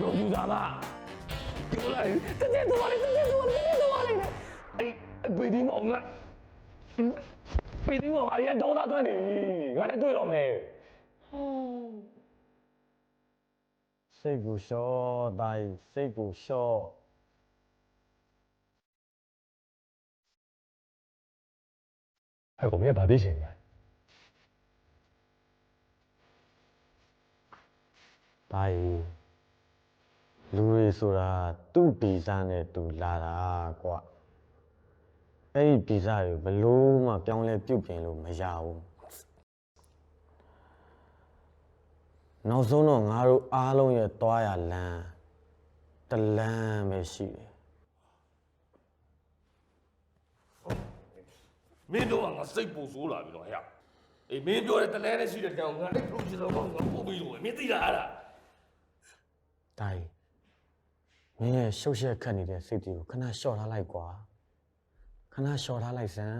ပရိုဂျူဆာကပြောလိုက်တကယ်တော့လေတကယ်တော့လေတကယ်တော့လေအေးဘေဒီမောင်ကဘေဒီမောင်အရင်ဒေါသသွင်းနေငါလည်းတွေ့တော့မယ် စိတ်ကိုလျှော့တိုင်းစိတ်ကိုလျှော့ အဲ့ကောင်မင်းကဗာသိချင်တယ် တိုင်း လူတွေဆိုတာသူ့ဗီဇနဲ့သူလာတာကွာအဲ့ဒီဗီဇကိုဘလို့မှပြောင်းလဲပြုတ်ပြင်လို့မရဘူးနောက်ဆုံးတော့ငါတို့အားလုံးရဲ့သွားရလမ်းတလမ်းပဲရှိတယ်မင်းတို့ကငါစိတ်ပူဆိုးလာပြီတော့ဟဲ့အေးမင်းပြောတဲ့တလဲနဲ့ရှိတဲ့တောင်ငါအဲ့ပရိုဂျူဆာကငါပို့ပြီးလို့မင်းသိလားအဲ့ဒါတိုင်း မင်းရဲ့ရှုပ်ရှက်ခတ်နေတဲ့စိတ်တွေကိုခဏလျှော့ထားလိုက်ကွာခဏလျှော့ထားလိုက်စမ်း